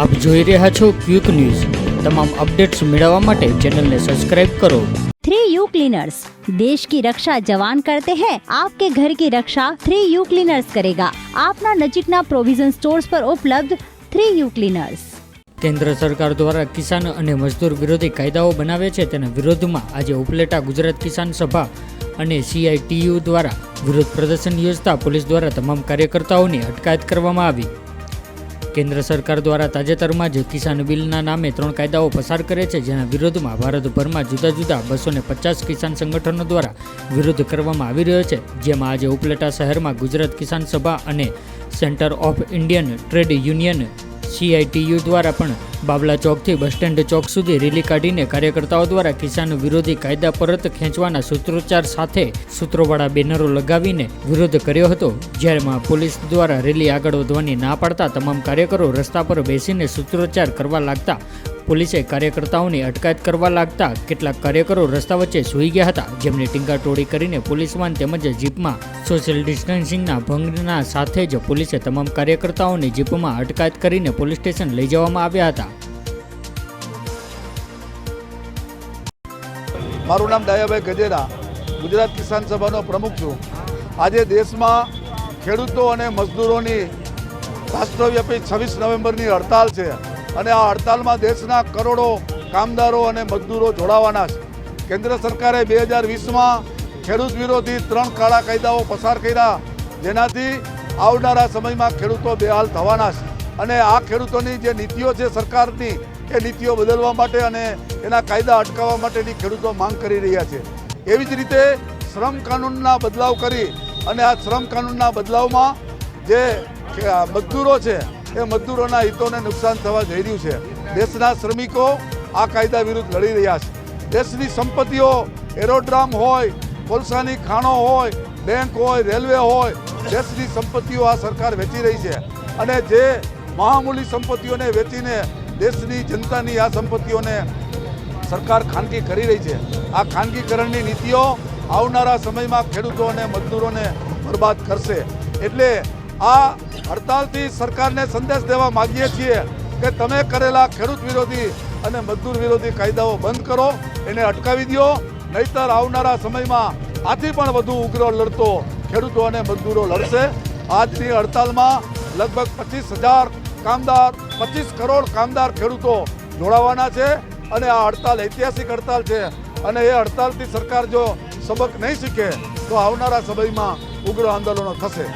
આપ જોઈ રહ્યા છો ક્વિક ન્યૂઝ. તમામ અપડેટ્સ મેળવવા માટે ચેનલને સબસ્ક્રાઇબ કરો. થ્રી યુ क्लीनर्स દેશ કી રક્ષા જવાન કરતે हैं आपके घर की रक्षा थ्री यू ક્લીનર્સ કરેગા. આપના નજીકના પ્રોવિઝન સ્ટોર્સ પર ઉપલબ્ધ થ્રી યુ ક્લીનર્સ. કેન્દ્ર સરકાર દ્વારા કિસાન અને મજદૂર વિરોધી કાયદાઓ બનાવે છે તેના વિરોધમાં આજે ઉપલેટા ગુજરાત કિસાન સભા અને સીઆઈટીયુ દ્વારા વિરોધ પ્રદર્શન યોજતા પોલીસ દ્વારા તમામ કાર્યકર્તાઓની અટકાયત કરવામાં આવી. કેન્દ્ર સરકાર દ્વારા તાજેતરમાં જ કિસાન બિલના નામે ત્રણ કાયદાઓ પસાર કરે છે, જેના વિરોધમાં ભારતભરમાં જુદા જુદા બસો પચાસ કિસાન સંગઠનો દ્વારા વિરોધ કરવામાં આવી રહ્યો છે. જેમાં આજે ઉપલેટા શહેરમાં ગુજરાત કિસાન સભા અને centre of Indian trade union, CITU દ્વારા પણ બાબલા ચોકથી બસ સ્ટેન્ડ ચોક સુધી રેલી કાઢીને કાર્યકર્તાઓ દ્વારા કિસાન વિરોધી કાયદા પરત ખેંચવાના સૂત્રોચ્ચાર સાથે સૂત્રોવાળા બેનરો લગાવીને વિરોધ કર્યો હતો. જ્યારેમાં પોલીસ દ્વારા રેલી આગળ વધવાની ના પાડતા તમામ કાર્યકરો રસ્તા પર બેસીને સૂત્રોચ્ચાર કરવા લાગતા, પોલીસે કાર્યકર્તાઓની અટકાયત કરવા લાગતા કેટલાક કાર્યકરો રસ્તા વચ્ચે સૂઈ ગયા હતા. જેમને ટીંગાટોળી કરીને પોલીસવાન તેમજ જીપમાં સોશિયલ ડિસ્ટન્સિંગના ભંગના સાથે જ પોલીસે તમામ કાર્યકર્તાઓની જીપમાં અટકાયત કરીને પોલીસ સ્ટેશન લઈ જવામાં આવ્યા હતા. મારું નામ ડાયાભાઈ ગજેરા. ગુજરાત કિસાન સભાનો પ્રમુખ છું. આજે દેશમાં ખેડૂતો અને મજદૂરોની રાષ્ટ્રવ્યાપી છવ્વીસ નવેમ્બરની હડતાલ છે અને આ હડતાલમાં દેશના કરોડો કામદારો અને મજદૂરો જોડાવાના છે. કેન્દ્ર સરકારે બે હજાર વીસમાં ખેડૂત વિરોધી ત્રણ કાળા કાયદાઓ પસાર કર્યા, જેનાથી આવનારા સમયમાં ખેડૂતો બેહાલ થવાના છે. અને આ ખેડૂતોની જે નીતિઓ છે સરકારની એ નીતિઓ બદલવા માટે અને એના કાયદા અટકાવવા માટેની ખેડૂતો માંગ કરી રહ્યા છે. એવી જ રીતે શ્રમ કાનૂનના બદલાવ કરી અને આ શ્રમ કાનૂનના બદલાવમાં જે મજદૂરો છે, એ મજદૂરોના હિતોને નુકસાન થવા જઈ રહ્યું છે. દેશના શ્રમિકો આ કાયદા વિરુદ્ધ લડી રહ્યા છે. દેશની સંપત્તિઓ એરોડ્રામ હોય, કોલસાની ખાણો હોય, બેંક હોય, રેલવે હોય, દેશની સંપત્તિઓ આ સરકાર વેચી રહી છે. અને જે મહામૂલી સંપત્તિઓને વેચીને દેશની જનતાની આ સંપત્તિઓને સરકાર ખાનગી કરી રહી છે. આ ખાનગીકરણની નીતિઓ આવનારા સમયમાં ખેડૂતો અને મજદૂરોને બરબાદ કરશે. એટલે આ હડતાલથી સરકારને સંદેશ દેવા માગીએ છીએ કે તમે કરેલા ખેડૂત વિરોધી અને મજદૂર વિરોધી કાયદાઓ બંધ કરો, એને અટકાવી દો, નહીતર આવનારા સમયમાં આથી પણ વધુ ઉગ્ર લડતો ખેડૂતો અને મજદૂરો લડશે. આજની હડતાલમાં લગભગ પચીસ હજાર કામદાર પચીસ કરોડ કામદાર ખેડૂતો જોડાવાના છે અને આ હડતાલ ઐતિહાસિક હડતાલ છે. અને એ હડતાલથી સરકાર જો સબક નહીં શીખે, તો આવનારા સમયમાં ઉગ્ર આંદોલનો થશે.